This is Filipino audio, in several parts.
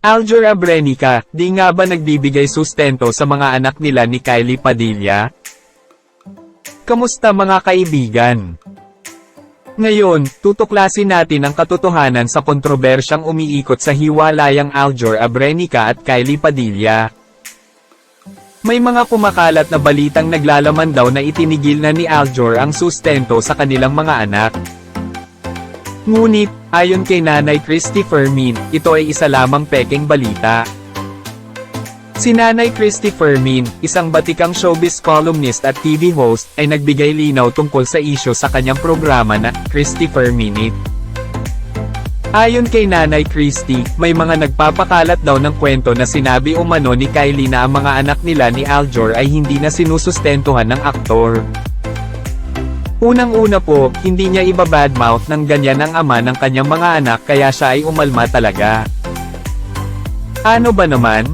Aljur Abrenica, di nga ba nagbibigay sustento sa mga anak nila ni Kylie Padilla? Kamusta mga kaibigan? Ngayon, tutuklasin natin ang katotohanan sa kontrobersyang umiikot sa hiwalayang Aljur Abrenica at Kylie Padilla. May mga kumakalat na balitang naglalaman daw na itinigil na ni Aljur ang sustento sa kanilang mga anak. Ngunit, ayon kay Nanay Christy Fermin, ito ay isa lamang pekeng balita. Si Nanay Christy Fermin, isang batikang showbiz columnist at TV host, ay nagbigay linaw tungkol sa isyo sa kanyang programa na Christy Ferminate. Ayon kay Nanay Christy, may mga nagpapakalat daw ng kwento na sinabi umano ni Kylie na ang mga anak nila ni Aljor ay hindi na sinusustentuhan ng aktor. Unang-una po, hindi niya ibabadmouth ng ganyan ang ama ng kanyang mga anak kaya siya ay umalma talaga. Ano ba naman?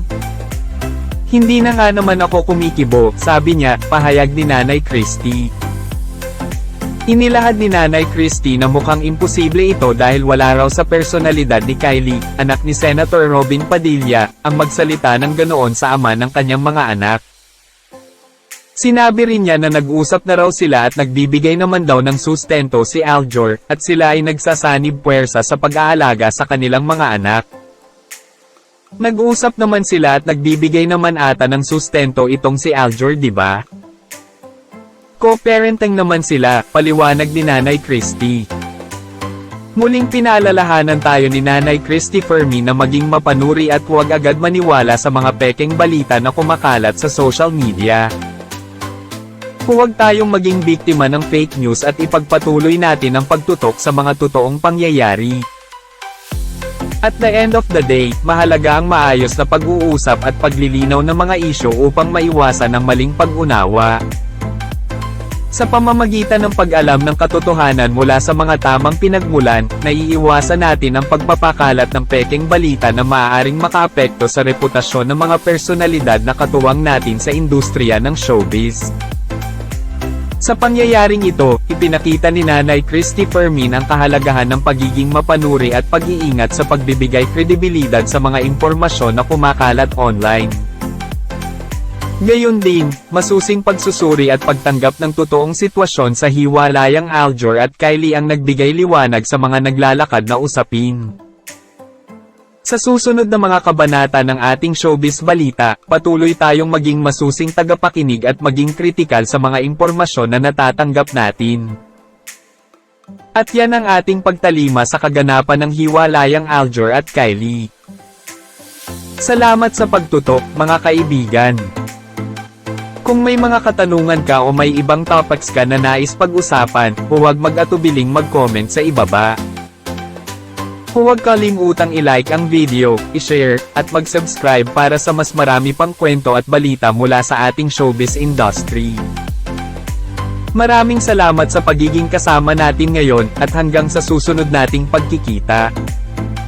Hindi na nga naman ako kumikibo, sabi niya, pahayag ni Nanay Christy. Inilahad ni Nanay Christy na mukhang imposible ito dahil wala raw sa personalidad ni Kylie, anak ni Senator Robin Padilla, ang magsalita ng ganoon sa ama ng kanyang mga anak. Sinabi rin niya na nag-usap na raw sila at nagbibigay naman daw ng sustento si Aljor, at sila ay nagsasanib puwersa sa pag-aalaga sa kanilang mga anak. Nag-usap naman sila at nagbibigay naman ata ng sustento itong si Aljor di ba? Co-parenting naman sila, paliwanag ni Nanay Christy. Muling pinaalalahanan tayo ni Nanay Christy Fermi na maging mapanuri at huwag agad maniwala sa mga pekeng balita na kumakalat sa social media. Huwag tayong maging biktima ng fake news at ipagpatuloy natin ang pagtutok sa mga totoong pangyayari. At the end of the day, mahalaga ang maayos na pag-uusap at paglilinaw ng mga isyo upang maiwasan ang maling pag-unawa. Sa pamamagitan ng pag-alam ng katotohanan mula sa mga tamang pinagmulan, naiiwasan natin ang pagpapakalat ng pekeng balita na maaaring makaapekto sa reputasyon ng mga personalidad na katuwang natin sa industriya ng showbiz. Sa pangyayaring ito, ipinakita ni Nanay Christy Fermin ang kahalagahan ng pagiging mapanuri at pag-iingat sa pagbibigay kredibilidad sa mga impormasyon na kumakalat online. Gayon din, masusing pagsusuri at pagtanggap ng totoong sitwasyon sa hiwalayang Aljor at Kylie ang nagbigay liwanag sa mga naglalakad na usapin. Sa susunod na mga kabanata ng ating showbiz balita, patuloy tayong maging masusing tagapakinig at maging kritikal sa mga impormasyon na natatanggap natin. At yan ang ating pagtalima sa kaganapan ng hiwalayang Aljor at Kylie. Salamat sa pagtutok, mga kaibigan. Kung may mga katanungan ka o may ibang topics ka na nais pag-usapan, huwag mag-atubiling mag-comment sa ibaba. Huwag kalimutang i-like ang video, i-share, at mag-subscribe para sa mas marami pang kwento at balita mula sa ating showbiz industry. Maraming salamat sa pagiging kasama natin ngayon, at hanggang sa susunod nating pagkikita.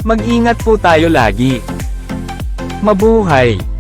Mag-ingat po tayo lagi. Mabuhay!